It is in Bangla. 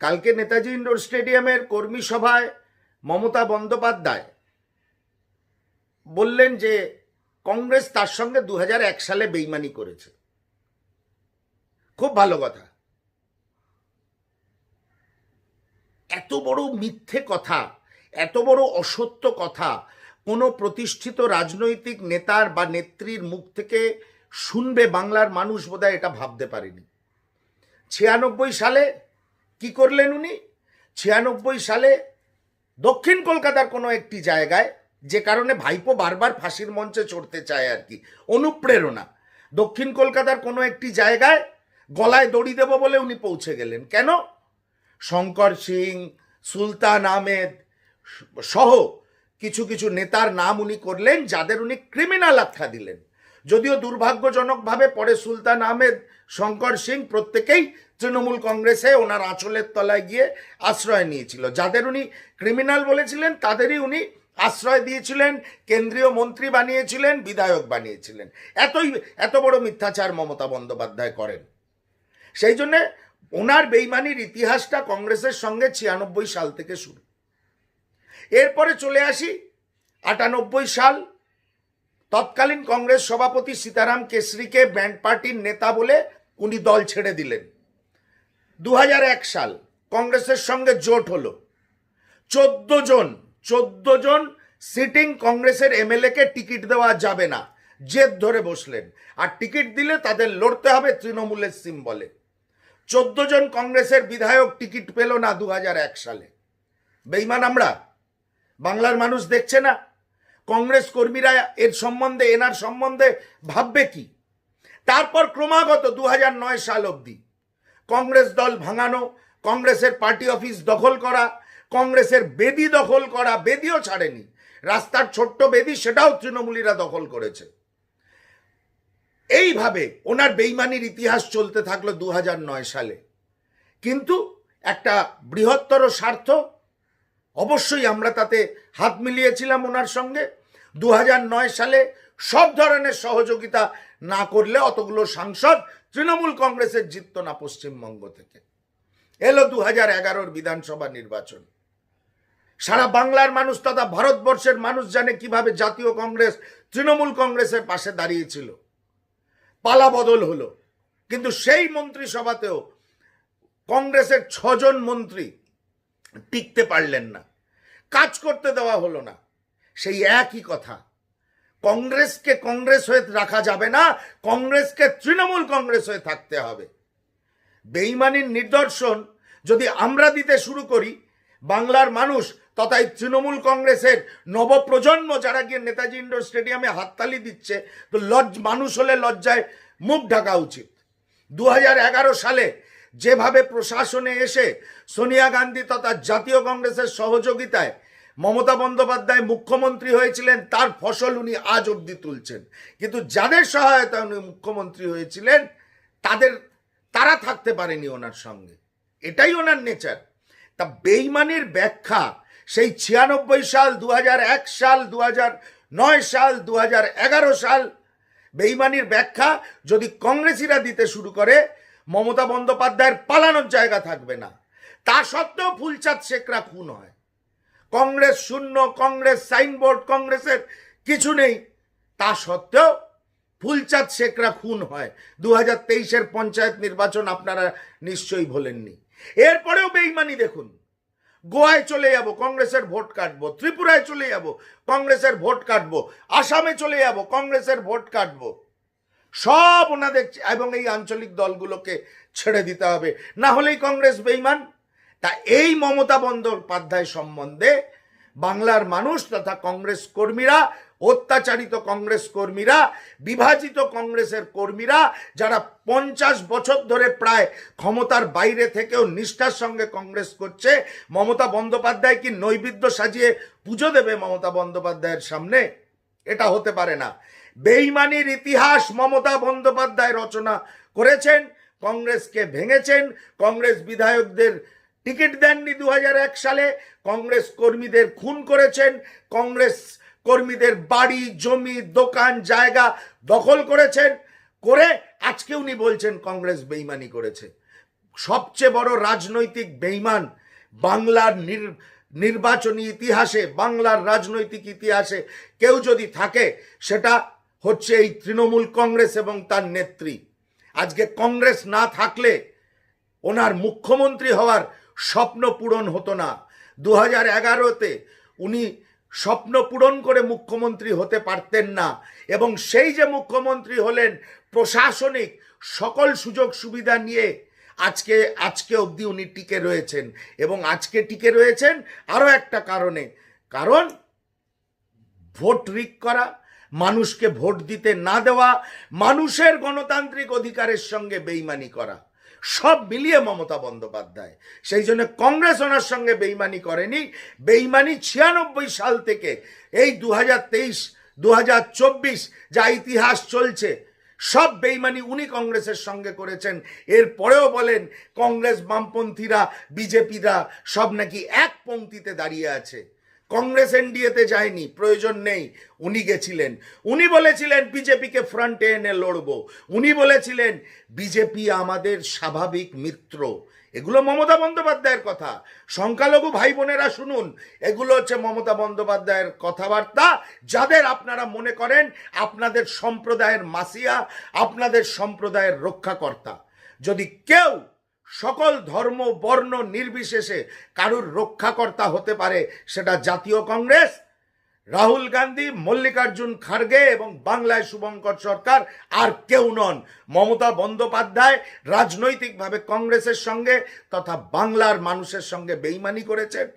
কালকে নেতাজি ইন্ডোর স্টেডিয়ামের কর্মী সভায় মমতা বন্দ্যোপাধ্যায় বললেন যে কংগ্রেস তার সঙ্গে দু হাজার এক সালে বেইমানি করেছে। খুব ভালো কথা। এত বড় মিথ্যে কথা, এত বড় অসত্য কথা কোনো প্রতিষ্ঠিত রাজনৈতিক নেতার বা নেত্রীর মুখ থেকে শুনবে বাংলার মানুষ বোধহয় এটা ভাবতে পারেনি। ছিয়ানব্বই সালে কি করলেন উনি? ছিয়ানব্বই সালে দক্ষিণ কলকাতার কোনো একটি জায়গায় যে কারণে ভাইপো বারবার ফাঁসির মঞ্চে চড়তে চায় আর কি, অনুপ্রেরণা। দক্ষিণ কলকাতার কোনো একটি জায়গায় গলায় দড়ি দেব বলে উনি পৌঁছে গেলেন। কেন? শঙ্কর সিং, সুলতান আহমেদ সহ কিছু কিছু নেতার নাম উনি করলেন, যাদের উনি ক্রিমিনাল আখ্যা দিলেন। যদিও দুর্ভাগ্যজনকভাবে পরে সুলতান আহমেদ শঙ্কর সিং প্রত্যেকেই তৃণমূল কংগ্রেসে ওনার আঁচলের তলায় গিয়ে আশ্রয় নিয়েছিল। যাদের উনি ক্রিমিনাল বলেছিলেন, তাদেরই উনি আশ্রয় দিয়েছিলেন, কেন্দ্রীয় মন্ত্রী বানিয়েছিলেন, বিধায়ক বানিয়েছিলেন। এতই, এত বড় মিথ্যাচার মমতা বন্দ্যোপাধ্যায় করেন। সেই জন্যে ওনার বেইমানির ইতিহাসটা কংগ্রেসের সঙ্গে ছিয়ানব্বই সাল থেকে শুরু। এরপরে চলে আসি আটানব্বই সাল। তৎকালীন কংগ্রেস সভাপতি সীতারাম কেসরিকে ব্যান্ড পার্টির নেতা বলে উনি দল ছেড়ে দিলেন। দু হাজার এক সাল কংগ্রেসের সঙ্গে জোট হলো। চোদ্দ জন চোদ্দ জন সিটিং কংগ্রেসের এমএলএকে টিকিট দেওয়া যাবে না। জেদ ধরে বসলেন। আর টিকিট দিলে তাদের লড়তে হবে তৃণমূলের সিম্বলে। চোদ্দ জন কংগ্রেসের বিধায়ক টিকিট পেল না দু হাজার এক সালে। বেইমান আমরা, বাংলার মানুষ দেখছে না। কংগ্রেস কর্মীরা এর সম্বন্ধে, এনার সম্বন্ধে ভাববে কি? তারপর ক্রমাগত দু নয় সাল অবধি কংগ্রেস দল ভাঙানো, কংগ্রেসের পার্টি অফিস দখল করা, কংগ্রেসের বেদি দখল করা, বেদিও ছাড়েনি। রাস্তার ছোট্ট বেদি, সেটাও তৃণমূলীরা দখল করেছে। এইভাবে ওনার বেইমানির ইতিহাস চলতে থাকল দু সালে। কিন্তু একটা বৃহত্তর স্বার্থ, অবশ্যই আমরা তাতে হাত মিলিয়েছিলাম ওনার সঙ্গে। দু সালে সব ধরনের সহযোগিতা না করলে অতগুলো সাংসদ তৃণমূল কংগ্রেসের জিতত না পশ্চিমবঙ্গ থেকে। এলো দু হাজার এগারোর বিধানসভা নির্বাচন। সারা বাংলার মানুষ তথা ভারতবর্ষের মানুষ জানে কীভাবে জাতীয় কংগ্রেস তৃণমূল কংগ্রেসের পাশে দাঁড়িয়েছিল। পালা বদল হলো। কিন্তু সেই মন্ত্রিসভাতেও কংগ্রেসের ছজন মন্ত্রী টিকতে পারলেন না। কাজ করতে দেওয়া হলো না। সেই একই কথা। কংগ্রেসকে কংগ্রেস হয়ে রাখা যাবে না, কংগ্রেসকে তৃণমূল কংগ্রেস হয়ে থাকতে হবে। বেইমানির নিদর্শন যদি আমরা দিতে শুরু করি, বাংলার মানুষ তথা তৃণমূল কংগ্রেসের নবপ্রজন্ম যারা গিয়ে নেতাজি ইন্ডোর স্টেডিয়ামে হাততালি দিচ্ছে, তো লজ্জ, মানুষ হলে লজ্জায় মুখ ঢাকা উচিত। দু হাজার এগারো সালে যেভাবে প্রশাসনে এসে সোনিয়া গান্ধী তথা জাতীয় কংগ্রেসের সহযোগিতায় মমতা বন্দ্যোপাধ্যায় মুখ্যমন্ত্রী হয়েছিলেন, তার ফসল উনি আজ অবধি তুলছেন। কিন্তু যাদের সহায়তা উনি মুখ্যমন্ত্রী হয়েছিলেন, তাদের, তারা থাকতে পারেনি ওনার সঙ্গে। এটাই ওনার নেচার। তা বেইমানির ব্যাখ্যা, সেই ছিয়ানব্বই সাল দু হাজার এক সাল দু নয় সাল দু হাজার এগারো সাল, বেইমানির ব্যাখ্যা, যদি কংগ্রেসিরা দিতে শুরু করে, মমতা বন্দ্যোপাধ্যায়ের পালানোর জায়গা থাকবে না। তা সত্ত্বেও ফুলচাঁদ শেখরা খুন হয়। কংগ্রেস শূন্য, কংগ্রেস সাইনবোর্ড, কংগ্রেসের কিছু নেই। তা সত্ত্বেও ফুলচাঁদ শেখরা খুন হয়। দু হাজার তেইশের পঞ্চায়েত নির্বাচন আপনারা নিশ্চয়ই ভোলেননি। এরপরেও বেইমানি দেখুন। গোয়ায় চলে যাব, কংগ্রেসের ভোট কাটবো। ত্রিপুরায় চলে যাব, কংগ্রেসের ভোট কাটবো। আসামে চলে যাব, কংগ্রেসের ভোট কাটবো। সব ওনাদের এবং এই আঞ্চলিক দলগুলোকে ছেড়ে দিতে হবে। না হলেই কংগ্রেস বেইমান। তা এই মমতা বন্দ্যোপাধ্যায় সম্বন্ধে বাংলার মানুষ তথা কংগ্রেস কর্মীরা, অত্যাচারিত কংগ্রেস কর্মীরা, বিভাজিত কংগ্রেসের কর্মীরা, যারা পঞ্চাশ বছর ধরে প্রায় ক্ষমতার বাইরে থেকেও নিষ্ঠার সঙ্গে কংগ্রেস করছে, মমতা বন্দ্যোপাধ্যায় কি নৈবেদ্য সাজিয়ে পুজো দেবে মমতা বন্দ্যোপাধ্যায়ের সামনে? এটা হতে পারে না। বেইমানির ইতিহাস মমতা বন্দ্যোপাধ্যায় রচনা করেছেন, কংগ্রেসকে ভেঙেছেন, কংগ্রেস বিধায়কদের টিকিট দেননি দু হাজার এক সালে। কংগ্রেস কর্মীদের খুন করেছেন। কংগ্রেস কর্মীদের বাড়ি, জমি, দোকান, জায়গা দখল করেছেন। করে আজকে উনি বলছেন কংগ্রেস বেইমানি করেছে। সবচেয়ে বড় রাজনৈতিক বেইমান বাংলার নির, নির্বাচনী ইতিহাসে, বাংলার রাজনৈতিক ইতিহাসে কেউ যদি থাকে, সেটা হচ্ছে এই তৃণমূল কংগ্রেস এবং তার নেত্রী। আজকে কংগ্রেস না থাকলে ওনার মুখ্যমন্ত্রী হওয়ার স্বপ্ন পূরণ হতো না। দু হাজার এগারোতে উনি স্বপ্ন পূরণ করে মুখ্যমন্ত্রী হতে পারতেন না এবং সেই যে মুখ্যমন্ত্রী হলেন, প্রশাসনিক সকল সুযোগ সুবিধা নিয়ে আজকে আজকে অবধি উনি টিকে রয়েছেন এবং আজকে টিকে রয়েছেন আরও একটা কারণে। কারণ ভোট রিক করা, মানুষকে ভোট দিতে না দেওয়া, মানুষের গণতান্ত্রিক অধিকারের সঙ্গে বেইমানি করা। সব মিলিয়ে মমতা বন্দ্যোপাধ্যায়। সেই জন্য কংগ্রেস ওনার সঙ্গে বেইমানি করেনি। বেইমানি ছিয়ানব্বই সাল থেকে এই দু হাজার তেইশ দু হাজার চব্বিশ যা ইতিহাস চলছে, সব বেইমানি উনি কংগ্রেসের সঙ্গে করেছেন। এরপরেও বলেন, কংগ্রেস বামপন্থীরা, বিজেপিরা সব নাকি এক পংক্তিতে দাঁড়িয়ে আছে। কংগ্রেস এনডিএতে যায়নি, প্রয়োজন নেই। উনি গেছিলেন। উনি বলেছিলেন, বিজেপিকে ফ্রন্টে এনে লড়ব। উনি বলেছিলেন, বিজেপি আমাদের স্বাভাবিক মিত্র। এগুলো মমতা বন্দ্যোপাধ্যায়ের কথা। সংখ্যালঘু ভাই বোনেরা শুনুন, এগুলো হচ্ছে মমতা বন্দ্যোপাধ্যায়ের কথাবার্তা। যাদের আপনারা মনে করেন, আপনাদের সম্প্রদায়ের মাসিয়া, আপনাদের সম্প্রদায়ের রক্ষাকর্তা। যদি কেউ সকল ধর্ম, বর্ণ নির্বিশেষে কারুর রক্ষাকর্তা হতে পারে সেটা জাতীয় কংগ্রেস, রাহুল গান্ধী, মল্লিকার্জুন খার্গে এবং বাংলায় শুভঙ্কর সরকার আর কেউ নন। মমতা বন্দ্যোপাধ্যায় রাজনৈতিকভাবে কংগ্রেসের সঙ্গে তথা বাংলার মানুষের সঙ্গে বেইমানি করেছেন।